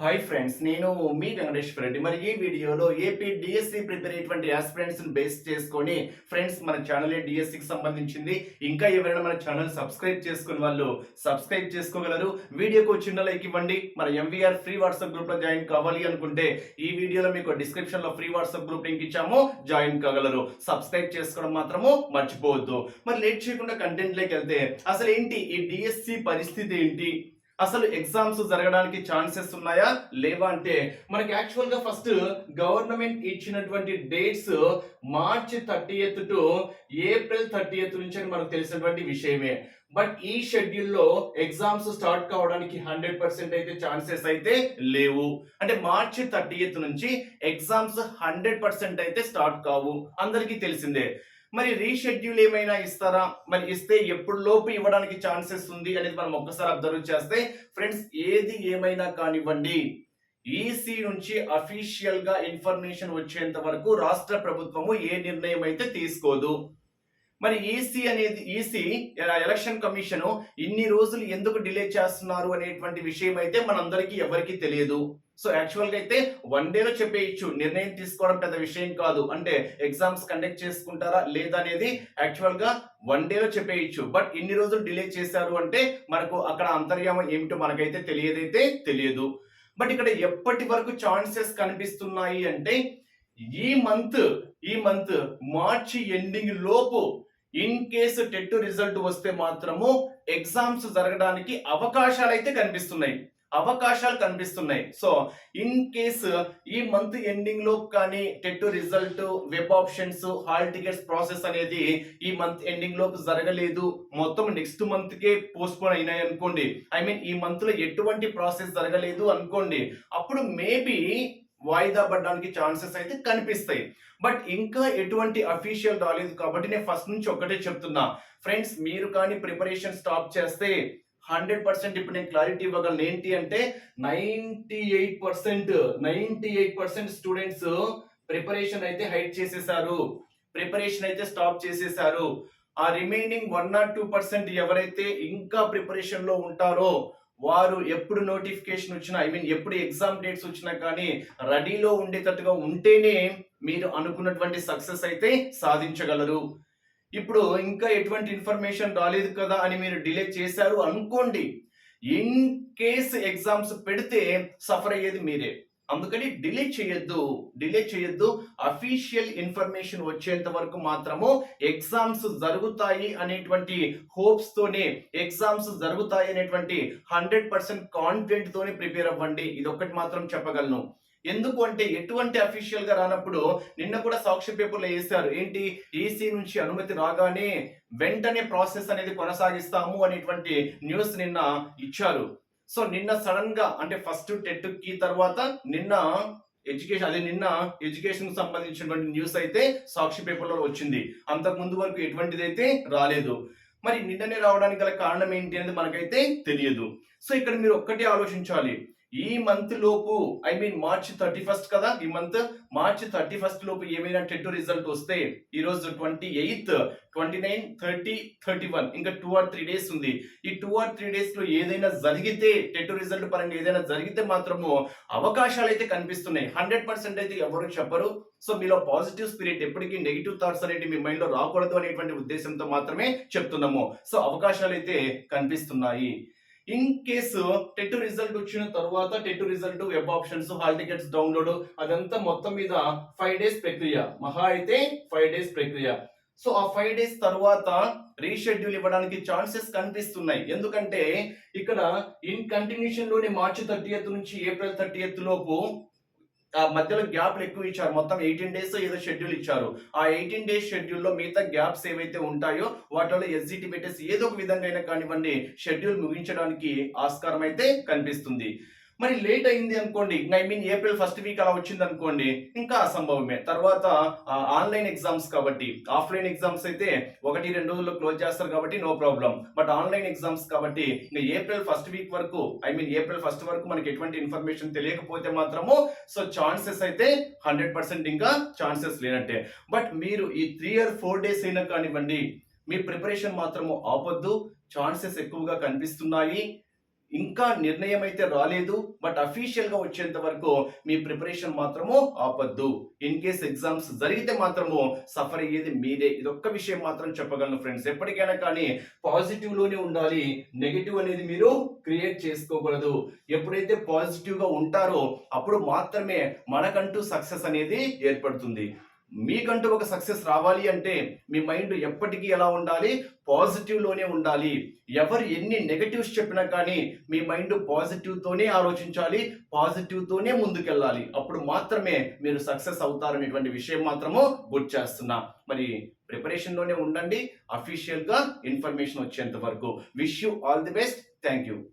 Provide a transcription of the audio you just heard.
Hi friends నేను మీ వెంకటేశ్వర రెడ్డి. మరి ఈ వీడియోలో ఏపీ డిఎస్సి ప్రిపేర్ అయ్యేటువంటి ఆస్పిరెంట్స్ బేస్ చేసుకొని ఫ్రెండ్స్ మన ఛానల్ డిఎస్సికి సంబంధించింది. ఇంకా ఎవరైనా మన ఛానల్ సబ్స్క్రైబ్ చేసుకుని వాళ్ళు సబ్స్క్రైబ్ చేసుకోగలరు. వీడియోకు చిన్న లైక్ ఇవ్వండి. మన ఎంవీఆర్ ఫ్రీ వాట్సాప్ గ్రూప్లో జాయిన్ కావాలి అనుకుంటే ఈ వీడియోలో మీకు డిస్క్రిప్షన్లో ఫ్రీ వాట్సాప్ గ్రూప్ లింక్ ఇచ్చాము. జాయిన్ కాగలరు. సబ్స్క్రైబ్ చేసుకోవడం మాత్రము మర్చిపోవద్దు. మరి లేట్ చేయకుండా కంటెంట్లోకి వెళ్తే అసలు ఏంటి ఈ డిఎస్సి పరిస్థితి ఏంటి? అసలు ఎగ్జామ్స్ జరగడానికి ఛాన్సెస్ ఉన్నాయా? లేవా అంటే మనకి యాక్చువల్గా ఫస్ట్ గవర్నమెంట్ ఇచ్చినటువంటి dates March thirty eighth to April thirty eighth నుంచి అని మనకు తెలిసినటువంటి విషయమే. బట్ ఈ షెడ్యూల్లో ఎగ్జామ్స్ స్టార్ట్ కావడానికి హండ్రెడ్ పర్సెంట్ అయితే ఛాన్సెస్ అయితే లేవు. అంటే మార్చి థర్టీ ఎత్ నుంచి ఎగ్జామ్స్ హండ్రెడ్ పర్సెంట్ అయితే స్టార్ట్ కావు. అందరికీ తెలిసిందే. మరి రీషెడ్యూల్ ఏమైనా ఇస్తారా? మరి ఇస్తే ఎప్పుడు లోపు ఇవ్వడానికి ఛాన్సెస్ ఉంది అనేది మనం ఒక్కసారి అబ్జర్వ్ చేస్తే ఫ్రెండ్స్ ఏది ఏమైనా కానివ్వండి ఈసీ నుంచి అఫీషియల్గా ఇన్ఫర్మేషన్ వచ్చేంత వరకు రాష్ట్ర ప్రభుత్వము ఏ నిర్ణయం అయితే తీసుకోదు. మరి ఈసీ అనేది ఈసీ ఎలక్షన్ కమిషన్ ఇన్ని రోజులు ఎందుకు డిలే చేస్తున్నారు అనేటువంటి విషయం అయితే మనందరికీ ఎవరికీ తెలియదు. సో యాక్చువల్గా అయితే వన్ డేలో చెప్పేయచ్చు. నిర్ణయం తీసుకోవడం పెద్ద విషయం కాదు. అంటే ఎగ్జామ్స్ కండక్ట్ చేసుకుంటారా లేదా అనేది యాక్చువల్గా వన్ డేలో చెప్పేయచ్చు. బట్ ఇన్ని రోజులు డిలే చేశారు అంటే మనకు అక్కడ అంతర్యామం ఏమిటో మనకైతే తెలియదైతే తెలియదు. బట్ ఇక్కడ ఎప్పటి వరకు ఛాన్సెస్ కనిపిస్తున్నాయి అంటే ఈ మంత్ ఈ మంత్ మార్చి ఎండింగ్ లోపు ఇన్ కేసు టెట్ రిజల్ట్ వస్తే మాత్రము ఎగ్జామ్స్ జరగడానికి అవకాశాలు అయితే కనిపిస్తున్నాయి. అవకాశాలు కనిపిస్తున్నాయి. సో ఇన్ కేసు ఈ మంత్ ఎండింగ్లో కానీ TET result web options hall tickets process అనేది ఈ మంత్ ఎండింగ్ లోపు జరగలేదు. మొత్తం నెక్స్ట్ మంత్ కే పోస్ట్పోన్ అయినాయి అనుకోండి. ఐ మీన్ ఈ మంత్లో ఎటువంటి ప్రాసెస్ జరగలేదు అనుకోండి. అప్పుడు మేబీ వాయిదా పడడానికి ఛాన్సెస్ అయితే కనిపిస్తాయి. బట్ ఇంకా ఎటువంటి అఫీషియల్ రాలేదు కాబట్టి నేను ఫస్ట్ నుంచి ఒకటే చెప్తున్నా. ఫ్రెండ్స్ మీరు కానీ ప్రిపరేషన్ స్టాప్ చేస్తే హండ్రెడ్ పర్సెంట్ ఇప్పుడు నేను క్లారిటీ ఇవ్వగలను. ఏంటి అంటే ninety eight percent ninety eight percent students preparation అయితే హైట్ చేసేసారు. ప్రిపరేషన్ అయితే స్టాప్ చేసేసారు. ఆ remaining one not two percent ఎవరైతే ఇంకా ప్రిపరేషన్లో ఉంటారో వారు ఎప్పుడు నోటిఫికేషన్ వచ్చినా ఐ మీన్ ఎప్పుడు ఎగ్జామ్ డేట్స్ వచ్చినా కానీ రెడీలో ఉండేటట్టుగా ఉంటేనే మీరు అనుకున్నటువంటి సక్సెస్ అయితే సాధించగలరు. ఇప్పుడు ఇంకా ఎటువంటి ఇన్ఫర్మేషన్ రాలేదు కదా అని మీరు డిలే చేశారు అనుకోండి ఇన్ కేస్ ఎగ్జామ్స్ పెడితే సఫర్ అయ్యేది మీరే. అందుకని డిలే చేయొద్దు డిలే చేయొద్దు. అఫీషియల్ ఇన్ఫర్మేషన్ వచ్చేంత వరకు మాత్రము ఎగ్జామ్స్ జరుగుతాయి అనేటువంటి హోప్స్ తోనే ఎగ్జామ్స్ జరుగుతాయి అనేటువంటి హండ్రెడ్ పర్సెంట్ కాన్ఫిడెంట్ తోనే ప్రిపేర్ అవ్వండి. ఇది ఒక్కటి మాత్రం చెప్పగలను. ఎందుకు అంటే ఎటువంటి అఫీషియల్గా రానప్పుడు నిన్న కూడా సాక్షి పేపర్లో వేశారు ఏంటి? ఈసీ నుంచి అనుమతి రాగానే వెంటనే ప్రాసెస్ అనేది కొనసాగిస్తాము అనేటువంటి న్యూస్ నిన్న ఇచ్చారు. సో నిన్న సడన్గా అంటే ఫస్ట్ టెట్కి తర్వాత నిన్న ఎడ్యుకేషన్ అదే నిన్న ఎడ్యుకేషన్ సంబంధించినటువంటి న్యూస్ అయితే సాక్షి పేపర్లో వచ్చింది. అంతకు ముందు వరకు ఎటువంటిది అయితే రాలేదు. మరి నిన్ననే రావడానికి గల కారణం ఏంటి అనేది మనకైతే తెలియదు. సో ఇక్కడ మీరు ఒక్కటే ఆలోచించాలి. ఈ మంత్ లోపు I mean March thirty first కదా ఈ మంత్ మార్చ్ థర్టీ ఫస్ట్ లోపు ఏమైనా టెట్ రిజల్ట్ వస్తే ఈ రోజు twenty eighth twenty nine thirty thirty one ఇంకా టూ ఆర్ త్రీ డేస్ ఉంది. ఈ టూ ఆర్ త్రీ డేస్లో ఏదైనా జరిగితే టెట్ రిజల్ట్ పరంగా ఏదైనా జరిగితే మాత్రము అవకాశాలు అయితే కనిపిస్తున్నాయి. హండ్రెడ్ పర్సెంట్ అయితే ఎవరు చెప్పరు. సో మీలో పాజిటివ్ స్పిరిట్ ఎప్పటికీ నెగిటివ్ థాట్స్ అనేవి మీ మైండ్లో రాకూడదు అనేటువంటి ఉద్దేశంతో మాత్రమే చెప్తున్నాము. సో అవకాశాలు అయితే కనిపిస్తున్నాయి. ఇన్ కేసు టెట్ రిజల్ట్ వచ్చిన తర్వాత TET result web options hall tickets download అదంతా మొత్తం మీద ఫైవ్ డేస్ ప్రక్రియ. మహా అయితే ఫైవ్ డేస్ ప్రక్రియ. సో ఆ ఫైవ్ డేస్ తర్వాత రీషెడ్యూల్ ఇవ్వడానికి ఛాన్సెస్ కనిపిస్తున్నాయి. ఎందుకంటే ఇక్కడ ఇన్ కంటిన్యూషన్లోని మార్చి థర్టీ నుంచి ఏప్రిల్ థర్టీ లోపు మధ్యలో గ్యాప్లు ఎక్కువ ఇచ్చారు. మొత్తం ఎయిటీన్ డేస్ ఏదో షెడ్యూల్ ఇచ్చారు. ఆ ఎయిటీన్ డేస్ షెడ్యూల్లో మిగతా గ్యాప్స్ ఏవైతే ఉంటాయో వాటిలో ఎస్జిటి పెట్టేసి ఏదో ఒక విధంగా అయినా కానివ్వండి షెడ్యూల్ ముగించడానికి ఆస్కారం అయితే కనిపిస్తుంది. మరి లేట్ అయింది అనుకోండి. I mean April first week అలా వచ్చింది అనుకోండి ఇంకా అసంభవమే. తర్వాత ఆన్లైన్ ఎగ్జామ్స్ కాబట్టి. ఆఫ్లైన్ ఎగ్జామ్స్ అయితే ఒకటి రెండు రోజుల్లో క్లోజ్ చేస్తారు కాబట్టి no problem but online exams కాబట్టి ఇంకా ఏప్రిల్ ఫస్ట్ వీక్ వరకు ఐ మీన్ ఏప్రిల్ ఫస్ట్ వరకు మనకి ఎటువంటి ఇన్ఫర్మేషన్ తెలియకపోతే మాత్రము సో ఛాన్సెస్ అయితే హండ్రెడ్ పర్సెంట్ ఇంకా ఛాన్సెస్ లేనట్టే. బట్ మీరు ఈ త్రీ ఆర్ ఫోర్ డేస్ అయినా కానివ్వండి మీ ప్రిపరేషన్ మాత్రము ఆపొద్దు. ఛాన్సెస్ ఎక్కువగా కనిపిస్తున్నాయి. ఇంకా నిర్ణయం అయితే రాలేదు బట్ అఫీషియల్గా వచ్చేంత వరకు మీ ప్రిపరేషన్ మాత్రము ఆపద్దు. ఇన్ కేస్ ఎగ్జామ్స్ జరిగితే మాత్రము సఫర్ అయ్యేది మీరే ఇది ఒక్క విషయం మాత్రం చెప్పగలను ఫ్రెండ్స్ ఎప్పటికైనా కానీ పాజిటివ్లోనే ఉండాలి. నెగిటివ్ అనేది మీరు క్రియేట్ చేసుకోకూడదు. ఎప్పుడైతే పాజిటివ్గా ఉంటారో అప్పుడు మాత్రమే మనకంటూ సక్సెస్ అనేది ఏర్పడుతుంది. మీకంటూ ఒక సక్సెస్ రావాలి అంటే మీ మైండ్ ఎప్పటికీ ఎలా ఉండాలి? పాజిటివ్లోనే ఉండాలి. ఎవరు ఎన్ని నెగటివ్స్ చెప్పినా కానీ మీ మైండ్ పాజిటివ్తోనే ఆలోచించాలి పాజిటివ్తోనే ముందుకెళ్ళాలి. అప్పుడు మాత్రమే మీరు సక్సెస్ అవుతారనేటువంటి విషయం మాత్రము గుర్తు చేస్తున్నా. మరి ప్రిపరేషన్లోనే ఉండండి. అఫీషియల్గా ఇన్ఫర్మేషన్ వచ్చేంత వరకు. Wish you all the best thank you